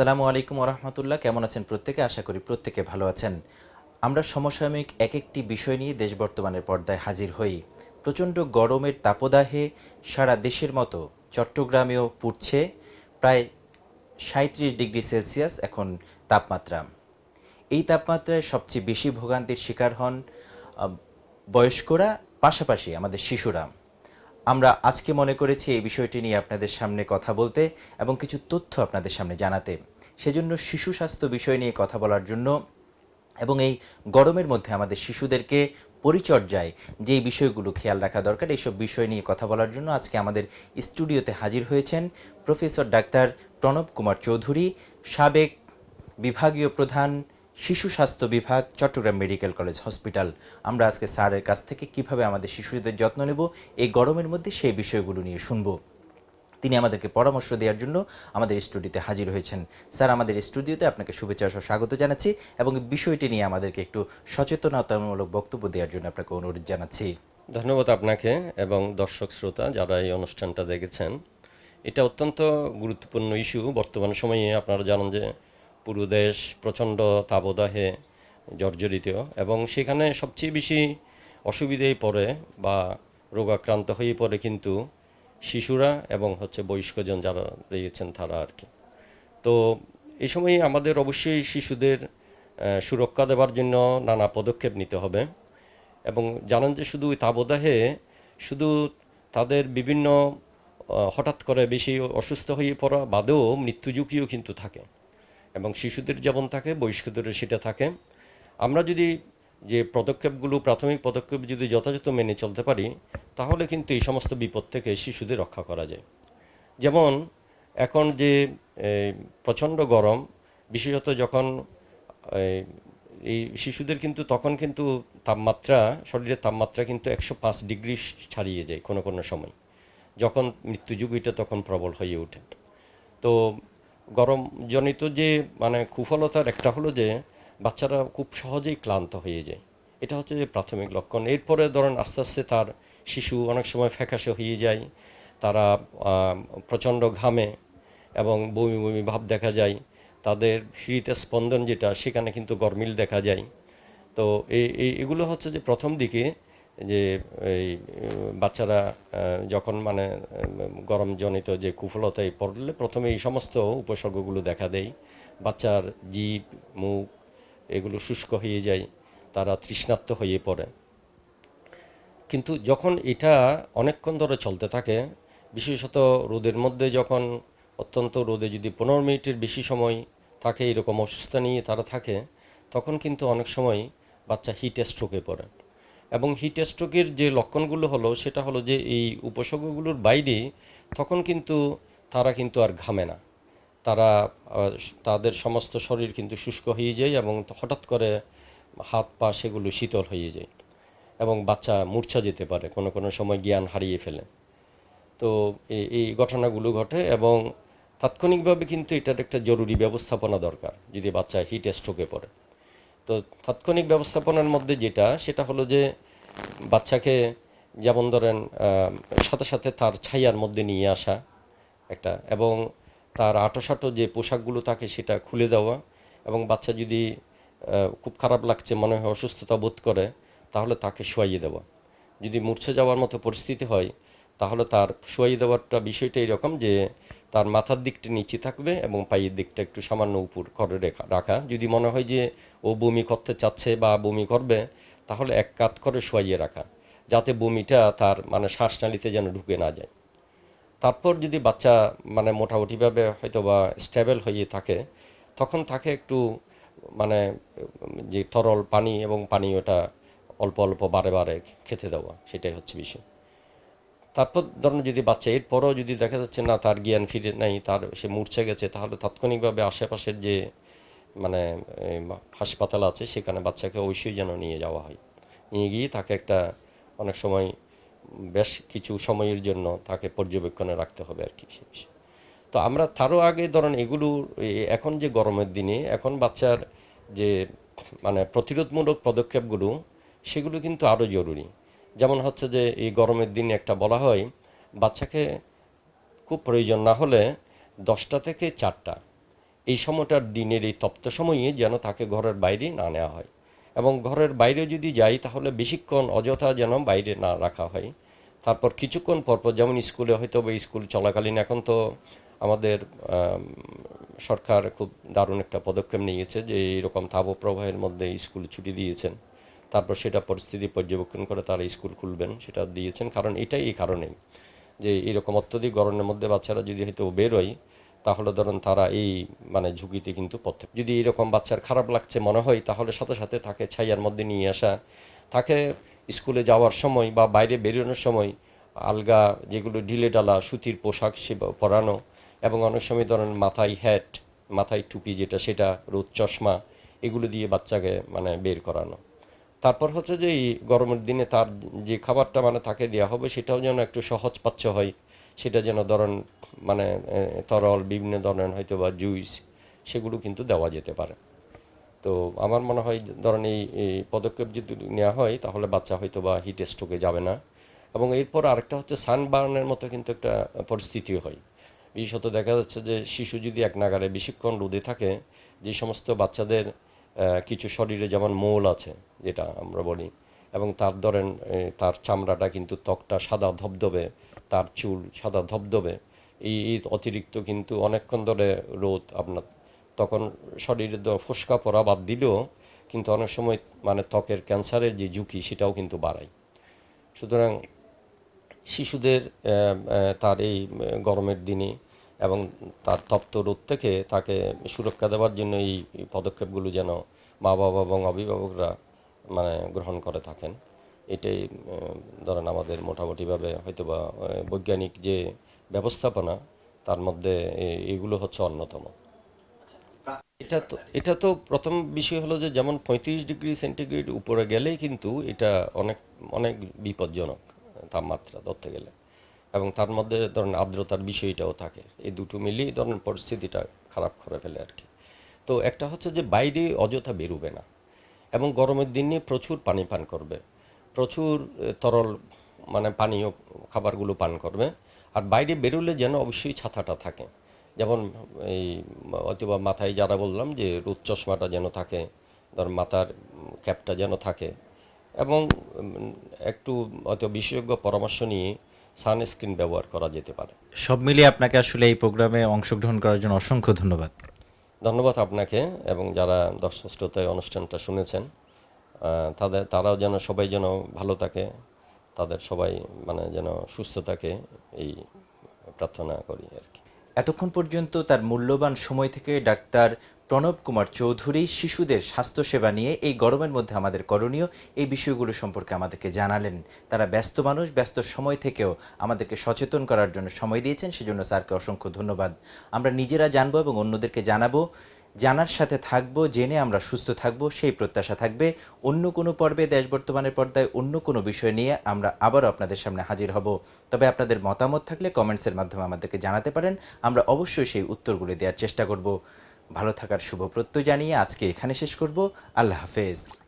আসসালামু আলাইকুম ওরহমতুল্লাহ, কেমন আছেন প্রত্যেকে? আশা করি প্রত্যেকে ভালো আছেন। আমরা সমসাময়িক এক একটি বিষয় নিয়ে দেশ বর্তমানের পর্দায় হাজির হই। প্রচণ্ড গরমের তাপদাহে সারা দেশের মতো চট্টগ্রামেও পুড়ছে প্রায় সাঁত্রিশ ডিগ্রি সেলসিয়াস এখন তাপমাত্রা। এই তাপমাত্রায় সবচেয়ে বেশি ভোগান্তির শিকার হন বয়স্করা, পাশাপাশি আমাদের শিশুরা। আমরা আজকে মনে করেছি এই বিষয়টি নিয়ে আপনাদের সামনে কথা বলতে এবং কিছু তথ্য আপনাদের সামনে জানাতে। সেজন্য শিশু স্বাস্থ্য বিষয় নিয়ে কথা বলার জন্য এবং এই গরমের মধ্যে আমাদের শিশুদেরকে পরিচর্যায় যে বিষয়গুলো খেয়াল রাখা দরকার, এইসব বিষয় নিয়ে কথা বলার জন্য আজকে আমাদের স্টুডিওতে হাজির হয়েছেন প্রফেসর ডাক্তার প্রণব কুমার চৌধুরী, সাবেক বিভাগীয় প্রধান শিশু স্বাস্থ্য বিভাগ, চট্টগ্রাম মেডিকেল কলেজ হসপিটাল। আমরা আজকে স্যারের কাছ থেকে কীভাবে আমাদের শিশুদের যত্ন নেব, এই গরমের মধ্যে সেই বিষয়গুলো নিয়ে শুনব। তিনি আমাদেরকে পরামর্শ দেওয়ার জন্য আমাদের স্টুডিওতে হাজির হয়েছেন। স্যার, আমাদের স্টুডিওতে আপনাকে শুভেচ্ছা ও স্বাগত জানাচ্ছি এবং বিষয়টি নিয়ে আমাদেরকে একটু সচেতনতামূলক বক্তব্য দেওয়ার জন্য আপনাকে অনুরোধ জানাচ্ছি। ধন্যবাদ আপনাকে এবং দর্শক শ্রোতা যারা এই অনুষ্ঠানটা দেখেছেন। এটা অত্যন্ত গুরুত্বপূর্ণ ইস্যু। বর্তমান সময়ে আপনারা জানেন যে পুরো দেশ প্রচণ্ড তাবদাহে জর্জরিত এবং সেখানে সবচেয়ে বেশি অসুবিধায় পড়ে বা রোগাক্রান্ত হয়ে পড়ে কিন্তু শিশুরা এবং হচ্ছে বয়স্কজন যারা রয়েছেন তারা আর কি। তো এই সময় আমাদের অবশ্যই শিশুদের সুরক্ষা দেওয়ার জন্য নানা পদক্ষেপ নিতে হবে এবং জানেন যে শুধু তাবদাহে শুধু তাদের বিভিন্ন হঠাৎ করে বেশি অসুস্থ হয়ে পড়া বাদেও মৃত্যু ঝুঁকিও কিন্তু থাকে। এবং শিশুদের যেমন থাকে বয়স্কদের সেটা থাকে। আমরা যদি যে পদক্ষেপগুলো প্রাথমিক পদক্ষেপ যদি যথাযথ মেনে চলতে পারি তাহলে কিন্তু এই সমস্ত বিপদ থেকে শিশুদের রক্ষা করা যায়। যেমন এখন যে প্রচণ্ড গরম বিশেষত যখন এই, শিশুদের কিন্তু তখন কিন্তু তাপমাত্রা শরীরের তাপমাত্রা কিন্তু একশো পাঁচ ডিগ্রি ছাড়িয়ে যায় কোনো কোনো সময়। যখন মৃত্যুযুগীটা তখন প্রবল হয়ে ওঠে। তো গরমজনিত যে মানে কুফলতার একটা হলো যে, বাচ্চারা খুব সহজেই ক্লান্ত হয়ে যায়। এটা হচ্ছে যে প্রাথমিক লক্ষণ। এরপরে ধরেন আস্তে আস্তে তার শিশু অনেক সময় ফ্যাকাশে হয়ে যায়, তারা প্রচণ্ড ঘামে এবং বমি বমি ভাব দেখা যায়। তাদের হৃদয় স্পন্দন যেটা, সেখানে কিন্তু গরমিল দেখা যায়। তো এই এই- এগুলো হচ্ছে যে প্রথম দিকে যে এই বাচ্চারা যখন মানে গরমজনিত যে কুফলতায় পড়লে প্রথমে এই সমস্ত উপসর্গগুলো দেখা দেয়। বাচ্চার জিভ, মুখ, এগুলো শুষ্ক হয়ে যায়, তারা তৃষ্ণার্ত হয়ে পড়ে। কিন্তু যখন এটা অনেকক্ষণ ধরে চলতে থাকে, বিশেষত রোদের মধ্যে যখন অত্যন্ত রোদে যদি পনেরো মিনিটের বেশি সময় থাকে, এরকম অসুস্থতা নিয়ে তারা থাকে, তখন কিন্তু অনেক সময় বাচ্চা হিট স্ট্রোকে পড়ে। এবং হিট স্ট্রোকের যে লক্ষণগুলো হলো, সেটা হলো যে এই উপসর্গগুলোর বাইরে তখন কিন্তু তারা কিন্তু আর ঘামে না। তারা তাদের সমস্ত শরীর কিন্তু শুষ্ক হয়ে যায় এবং হঠাৎ করে হাত পা সেগুলো শীতল হয়ে যায় এবং বাচ্চা মূর্ছা যেতে পারে, কোনো কোনো সময় জ্ঞান হারিয়ে ফেলে। তো এই ঘটনাগুলো ঘটে এবং তাৎক্ষণিকভাবে কিন্তু এটার একটা জরুরি ব্যবস্থাপনা দরকার, যদি বাচ্চা হিট স্ট্রোকে পড়ে। তো তাৎক্ষণিক ব্যবস্থাপনার মধ্যে যেটা, সেটা হলো যে বাচ্চাকে যেমন ধরেন সাথে সাথে তার ছাইয়ার মধ্যে নিয়ে আসা একটা এবং তার আটোসাটো যে পোশাকগুলো থাকে সেটা খুলে দেওয়া এবং বাচ্চা যদি খুব খারাপ লাগছে, মনে হয় অসুস্থতা বোধ করে, তাহলে তাকে শোয়াইয়ে দেওয়া। যদি মূর্ছে যাওয়ার মতো পরিস্থিতি হয়, তাহলে তার শোয়াইয়ে দেওয়ারটা বিষয়টা এরকম যে তার মাথার দিকটা নিচে থাকবে এবং পায়ের দিকটা একটু সামান্য উপর করে রেখা রাখা। যদি মনে হয় যে ও বমি করতে চাচ্ছে বা বমি করবে, তাহলে এক কাত করে শোয়াইয়ে রাখা, যাতে বমিটা তার মানে শ্বাসনালীতে যেন ঢুকে না যায়। তারপর যদি বাচ্চা মানে মোটামুটিভাবে হয়তো বা স্টেবল হয়ে থাকে, তখন তাকে একটু মানে যে তরল পানি এবং পানীয়টা অল্প অল্প বারে বারে খেতে দেওয়া, সেটাই হচ্ছে বিষয়। তারপর ধরুন যদি বাচ্চা, এরপরও যদি দেখা যাচ্ছে না তার জ্ঞান ফিরে নাই, তার সে মূর্ছে গেছে, তাহলে তাৎক্ষণিকভাবে আশেপাশের যে মানে হাসপাতাল আছে, সেখানে বাচ্চাকে অবশ্যই যেন নিয়ে যাওয়া হয় নিয়ে গিয়ে তাকে একটা, অনেক সময় বেশ কিছু সময়ের জন্য তাকে পর্যবেক্ষণে রাখতে হবে আর কি বিষয়ে। তো আমরা তারও আগে ধরেন এগুলো এখন যে গরমের দিনে, এখন বাচ্চার যে মানে প্রতিরোধমূলক পদক্ষেপগুলো, সেগুলো কিন্তু আরও জরুরি যেমন হচ্ছে যে এই গরমের দিনে একটা বলা হয়, বাচ্চাকে খুব প্রয়োজন না হলে দশটা থেকে চারটা এই সময়টার দিনের এই তপ্ত সময়ে যেন তাকে ঘরের বাইরে না নেওয়া হয়। এবং ঘরের বাইরে যদি যাই তাহলে বেশিক্ষণ অযথা যেন বাইরে না রাখা হয়। তারপর কিছুক্ষণ পরপর যেমন স্কুলে হয়তো বা স্কুল চলাকালীন এখন তো আমাদের সরকার খুব দারুণ একটা পদক্ষেপ নিয়েছে যে এরকম তাপপ্রবাহের মধ্যে স্কুল ছুটি দিয়েছেন। তারপর সেটা পরিস্থিতি পর্যবেক্ষণ করে তারা স্কুল খুলবেন, সেটা দিয়েছেন। কারণ এটাই এই কারণেই যে এরকম অত্যধিক গরমের মধ্যে বাচ্চারা যদি হয়তো বেরোয়, তাহলে ধরেন তারা এই মানে ঝুঁকিতে কিন্তু পড়তে যদি এরকম বাচ্চার খারাপ লাগছে মনে হয়, তাহলে সাথে সাথে তাকে ছাইয়ার মধ্যে নিয়ে আসা, তাকে স্কুলে যাওয়ার সময় বা বাইরে বেরোনোর সময় আলগা যেগুলো ঢিলে ডালা সুতির পোশাক সে পরানো এবং অনেক সময় ধরেন মাথায় হ্যাট মাথায় টুপি যেটা, সেটা রোদ চশমা, এগুলো দিয়ে বাচ্চাকে মানে বের করানো। তারপর হচ্ছে যে এই গরমের দিনে তার যে খাবারটা মানে তাকে দেওয়া হবে, সেটাও যেন একটু সহজ পাচ্ছ হয়। সেটা যেন ধরেন মানে তরল বিভিন্ন ধরনের হয়তো বা জুইস সেগুলো কিন্তু দেওয়া যেতে পারে। তো আমার মনে হয় ধরেন এই পদক্ষেপ যদি নেওয়া হয়, তাহলে বাচ্চা হয়তো বা হিট স্ট্রোকে যাবে না। এবং এরপর আরেকটা হচ্ছে সানবার্নের মতো কিন্তু একটা পরিস্থিতি হয়। বিশেষত দেখা যাচ্ছে যে শিশু যদি এক নাগারে বেশিক্ষণ রোদে থাকে, যে সমস্ত বাচ্চাদের কিছু শরীরে যেমন মৌল আছে, যেটা আমরা বলি, এবং তার ধরেন তার চামড়াটা কিন্তু ত্বকটা সাদা ধবধবে, তার চুল সাদা ধবধবে, এই অতিরিক্ত কিন্তু অনেকক্ষণ ধরে রোদ আপনার, তখন শরীরে ফোসকা পড়া বাদ দিলেও কিন্তু অনেক সময় মানে ত্বকের ক্যান্সারের যে ঝুঁকি সেটাও কিন্তু বাড়ায়। সুতরাং শিশুদের তার এই গরমের দিনে এবং তার তপ্ত রোদ থেকে তাকে সুরক্ষা দেওয়ার জন্য এই পদক্ষেপগুলো যেন মা বাবা এবং অভিভাবকরা মানে গ্রহণ করে থাকেন। এটাই ধরেন আমাদের মোটামুটিভাবে হয়তো বা বৈজ্ঞানিক যে ব্যবস্থাপনা, তার মধ্যে এগুলো হচ্ছে অন্যতম। এটা তো এটা তো প্রথম বিষয় হলো যে যেমন পঁয়ত্রিশ ডিগ্রি সেন্টিগ্রেড উপরে গেলেই কিন্তু এটা অনেক অনেক বিপজ্জনক, তাপমাত্রা ধরতে গেলে। এবং তার মধ্যে ধরেন আর্দ্রতার বিষয়টাও থাকে। এই দুটো মিলিয়ে ধরেন পরিস্থিতিটা খারাপ করে ফেলে আর কি। তো একটা হচ্ছে যে বাইরে অযথা বেরোবে না এবং গরমের দিনে প্রচুর পানি পান করবে। প্রচুর তরল মানে পানীয় খাবারগুলো পান করবে। আর বাইরে বেরোলে যেন অবশ্যই ছাতাটা থাকে। যেমন এই অথবা মাথায় যারা বললাম যে রোদ চশমাটা যেন থাকে ধর মাথার ক্যাপটা যেন থাকে এবং একটু হয়তো বিশেষজ্ঞ পরামর্শ নিয়ে সানস্ক্রিন ব্যবহার করা যেতে পারে। সব মিলিয়ে আপনাকে আসলে এই প্রোগ্রামে অংশগ্রহণ করার জন্য অসংখ্য ধন্যবাদ। ধন্যবাদ আপনাকে এবং যারা দর্শক শ্রোতায় অনুষ্ঠানটা শুনেছেন তাদের তারাও যেন সবাই যেন ভালো থাকে তাদের সবাই মানে যেন সুস্থ থাকে এই প্রার্থনা করি আর কি। এতক্ষণ পর্যন্ত তার মূল্যবান সময় থেকে ডাক্তার প্রণব কুমার চৌধুরী শিশুদের স্বাস্থ্যসেবা নিয়ে এই গরমের মধ্যে আমাদের করণীয়। এই বিষয়গুলো সম্পর্কে আমাদেরকে জানালেন। তারা ব্যস্ত মানুষ, ব্যস্ত সময় থেকেও আমাদেরকে সচেতন করার জন্য সময় দিয়েছেন। সেজন্য স্যারকে অসংখ্য ধন্যবাদ। আমরা নিজেরা জানব এবং অন্যদেরকে জানাব। জানার সাথে থাকব, জেনে আমরা সুস্থ থাকব, সেই প্রত্যাশা থাকবে। অন্য কোনো পর্বে, দেশ বর্তমানের পর্দায় অন্য কোনো বিষয় নিয়ে আমরা আবারও আপনাদের সামনে হাজির হব। তবে আপনাদের মতামত থাকলে কমেন্টসের মাধ্যমে আমাদেরকে জানাতে পারেন। আমরা অবশ্যই সেই উত্তরগুলো দেওয়ার চেষ্টা করব। ভালো থাকার শুভ প্রত্যয় জানিয়ে আজকে এখানে শেষ করব। আল্লাহ হাফেজ।